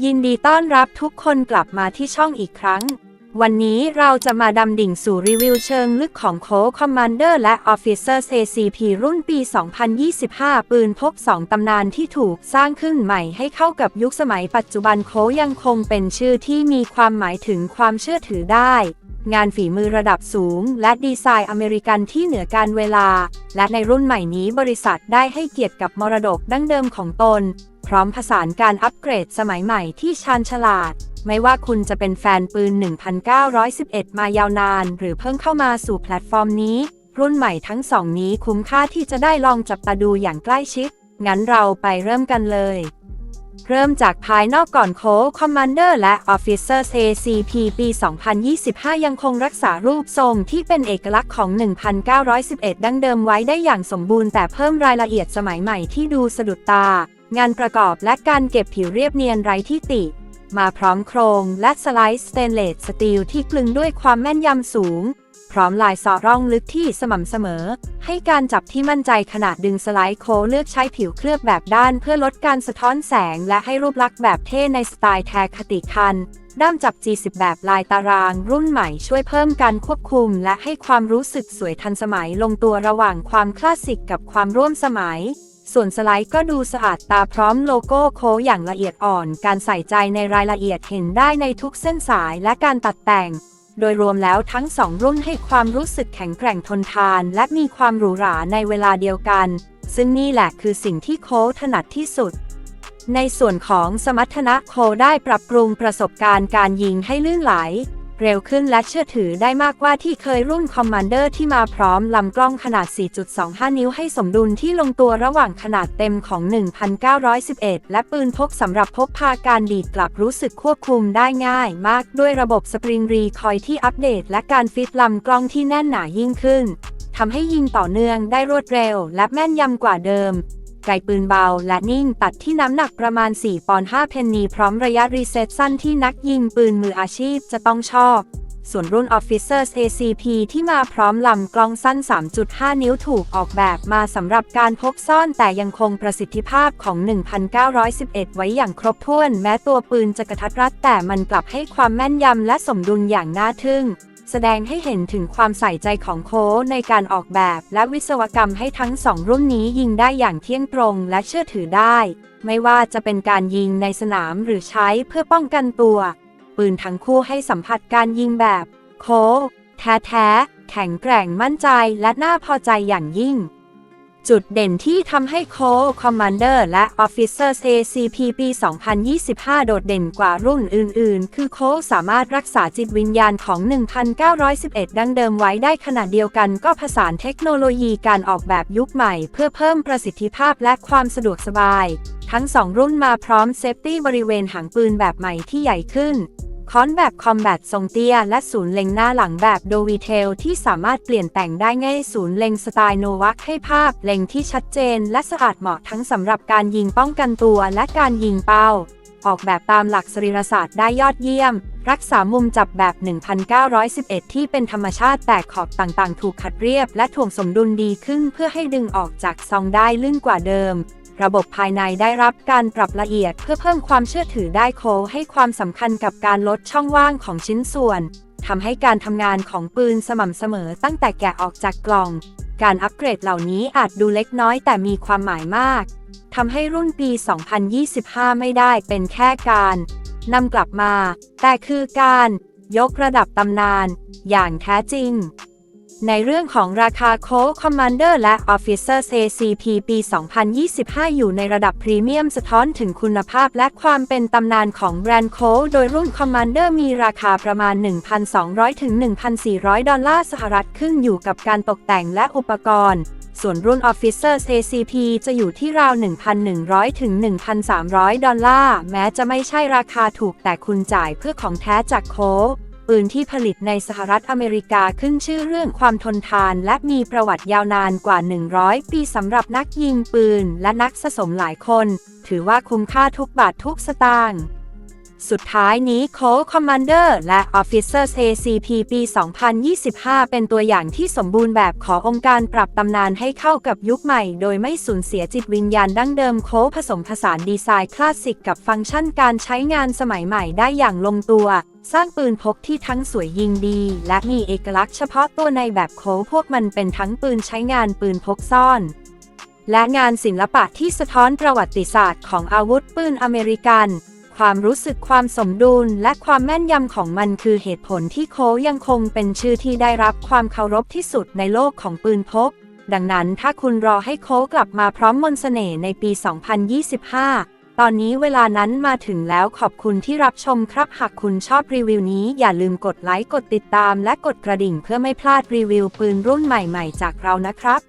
ยินดีต้อนรับทุกคนกลับมาที่ช่องอีกครั้ง วันนี้เราจะมาดำดิ่งสู่รีวิวเชิงลึกของโคคอมมานเดอร์และ Officers ACP รุ่นปี 2025 ปืนพก 2 ตำนานที่ถูกสร้างขึ้นใหม่ให้เข้ากับยุคสมัยปัจจุบันโคยังคงเป็นชื่อที่มีความหมายถึงความเชื่อถือได้ งานฝีมือระดับสูง และดีไซน์อเมริกันที่เหนือการเวลา และในรุ่นใหม่นี้บริษัทได้ให้เกียรติกับมรดกดั้งเดิมของตน พร้อมผสานการอัปเกรดสมัยใหม่ที่ชาญฉลาด ไม่ว่าคุณจะเป็นแฟนปืน 1911 มายาวนาน หรือเพิ่งเข้ามาสู่แพลตฟอร์มนี้ รุ่นใหม่ทั้งสองนี้คุ้มค่าที่จะได้ลองจับตาดูอย่างใกล้ชิด งั้นเราไปเริ่มกันเลย เริ่มจากภายนอกก่อนโค้คอมมานเดอร์และ Officers ACP ปี 2025 ยังคงรักษารูปทรงที่เป็นเอกลักษณ์ของ 1911 ดั้งเดิมไว้ได้อย่างสมบูรณ์แต่เพิ่มรายละเอียดสมัยใหม่ที่ดูสะดุดตา งานประกอบและการเก็บผิวเรียบเนียนไร้ที่ติ มาพร้อมโครงและสไลด์สเตนเลสสตีลที่กลึงด้วยความแม่นยำสูง พร้อมลายสอร่องลึกที่สม่ำเสมอ ให้การจับที่มั่นใจขนาดดึงสไลด์โค้เลือกใช้ผิวเคลือบแบบด้านเพื่อลดการสะท้อนแสง และให้รูปลักษณ์แบบเท่ในสไตล์แทคติคันด้ามจับ G10 แบบลายตาราง รุ่นใหม่ช่วยเพิ่มการควบคุม และให้ความรู้สึกสวยทันสมัยลงตัวระหว่างความคลาสสิกกับความร่วมสมัย ส่วนสไลด์ก็ดูสะอาดตาพร้อมโลโก้โค้อย่างละเอียดอ่อน การใส่ใจในรายละเอียดเห็นได้ในทุกเส้นสายและการตัดแต่ง โดยรวมแล้วทั้งสองรุ่นให้ความรู้สึกแข็งแกร่งทนทาน และมีความหรูหราในเวลาเดียวกัน ซึ่งนี่แหละคือสิ่งที่โค้ถนัดที่สุดในส่วนของสมรรถนะโคได้ปรับปรุงประสบการณ์การยิงให้ลื่นไหล เร็วขึ้นและเชื่อถือได้มากกว่าที่เคยรุ่นคอมมานเดอร์ที่มาพร้อมลำกล้องขนาด 4.25 นิ้วให้สมดุลที่ลงตัวระหว่างขนาดเต็มของ 1911 และปืนพกสำหรับพกพาการดีดกลับรู้สึกควบคุมได้ง่ายมากด้วยระบบสปริงรีคอยที่อัปเดต และการฟิตลำกล้องที่แน่นหนายิ่งขึ้นทำให้ยิงต่อเนื่องได้รวดเร็ว และแม่นยำกว่าเดิม ไกปืนเบาและนิ่งตัดที่น้ำหนักประมาณ 4 ปอนด์5เพนนีพร้อมระยะรีเซ็ตสั้นที่นักยิงปืนมืออาชีพจะต้องชอบ ส่วนรุ่น Officers ACP ที่มาพร้อมลำกล้องสั้น 3.5 นิ้วถูกออกแบบมาสำหรับการพกซ่อนแต่ยังคงประสิทธิภาพของ 1911 ไว้อย่างครบถ้วน แม้ตัวปืนจะกระทัดรัดแต่มันกลับให้ความแม่นยำและสมดุลอย่างน่าทึ่ง แสดงให้เห็นถึงความใส่ใจของโค้ในการออกแบบ และวิศวกรรมให้ทั้งสองรุ่นนี้ยิงได้อย่างเที่ยงตรงและเชื่อถือได้ ไม่ว่าจะเป็นการยิงในสนามหรือใช้เพื่อป้องกันตัว ปืนทั้งคู่ให้สัมผัสการยิงแบบ โค้แท้ๆแข็งแกร่งมั่นใจและน่าพอใจอย่างยิ่ง จุดเด่นที่ทำให้โค้คอมมานเดอร์และ Officers ACP ปี 2025 โดดเด่นกว่ารุ่นอื่น ๆ คือโค้สามารถรักษาจิตวิญญาณของ 1911 ดั้งเดิมไว้ได้ขนาดเดียวกันก็ผสานเทคโนโลยีการออกแบบยุคใหม่ เพื่อเพิ่มประสิทธิภาพและความสะดวกสบาย ทั้งสองรุ่นมาพร้อมเซฟตี้บริเวณหางปืนแบบใหม่ที่ใหญ่ขึ้น ค้อนแบบคอมแบททรงเตี้ย และศูนย์เล็งหน้าหลังแบบโดวีเทลที่สามารถเปลี่ยนแต่งได้ง่ายศูนย์เล็งสไตล์โนวัคให้ภาพเล็งที่ชัดเจน และสะอาดเหมาะทั้งสำหรับการยิงป้องกันตัวและการยิงเป้า ออกแบบตามหลักสรีรศาสตร์ได้ยอดเยี่ยม รักษามุมจับแบบ 1911 ที่เป็นธรรมชาติแต่ขอบต่างๆ ถูกขัดเรียบ และถ่วงสมดุลดีขึ้นเพื่อให้ดึงออกจากซองได้ลื่นกว่าเดิม ระบบภายในได้รับการปรับละเอียดเพื่อเพิ่มความเชื่อถือได้โคให้ความสำคัญกับการลดช่องว่างของชิ้นส่วนทำให้การทำงานของปืนสม่ำเสมอตั้งแต่แกะออกจากกล่อง การอัปเกรดเหล่านี้อาจดูเล็กน้อยแต่มีความหมายมากทำให้รุ่นปี 2025 ไม่ได้เป็นแค่การนำกลับมา แต่คือการ ยกระดับตำนาน อย่างแท้จริง ในเรื่องของราคาโค้คอมมานเดอร์และ Officers ACP ปี 2025 อยู่ในระดับพรีเมียมสะท้อนถึงคุณภาพและความเป็นตำนานของแบรนด์โค้โดยรุ่น Commander มีราคาประมาณ 1,200 ถึง 1,400 ดอลลาร์สหรัฐขึ้นอยู่กับการตกแต่งและอุปกรณ์ ส่วนรุ่น Officers ACP จะอยู่ที่ราว 1,100 ถึง 1,300 ดอลลาร์ แม้จะไม่ใช่ราคาถูกแต่คุณจ่ายเพื่อของแท้จากโค้ ปืนที่ผลิตในสหรัฐอเมริกาขึ้นชื่อเรื่องความทนทาน และมีประวัติยาวนานกว่า 100 ปีสำหรับนักยิงปืน และนักสะสมหลายคน ถือว่าคุ้มค่าทุกบาททุกสตางค์สุดท้ายนี้โค้คอมมานเดอร์และ Officers ACP ปี 2025 เป็นตัวอย่างที่สมบูรณ์แบบขององค์การปรับตำนานให้เข้ากับยุคใหม่ โดยไม่สูญเสียจิตวิญญาณดั้งเดิมโค้ผสมผสานดีไซน์คลาสสิกกับฟังก์ชันการใช้งานสมัยใหม่ได้อย่างลงตัว สร้างปืนพกที่ทั้งสวยยิงดี และมีเอกลักษณ์เฉพาะตัวในแบบโค้พวกมันเป็นทั้งปืนใช้งานปืนพกซ่อน และงานศิลปะที่สะท้อนประวัติศาสตร์ของอาวุธปืนอเมริกัน ความรู้สึกความสมดุลและความแม่นยำของมันคือเหตุผลที่โคยังคงเป็นชื่อที่ได้รับความเคารพที่สุดในโลกของปืนพก ดังนั้นถ้าคุณรอให้โคกลับมาพร้อมมนต์เสน่ห์ในปี 2025 ตอนนี้เวลานั้นมาถึงแล้วขอบคุณที่รับชมครับ หากคุณชอบรีวิวนี้อย่าลืมกดไลค์ กดติดตามและกดกระดิ่งเพื่อไม่พลาดรีวิวปืนรุ่นใหม่ๆ จากเรานะครับ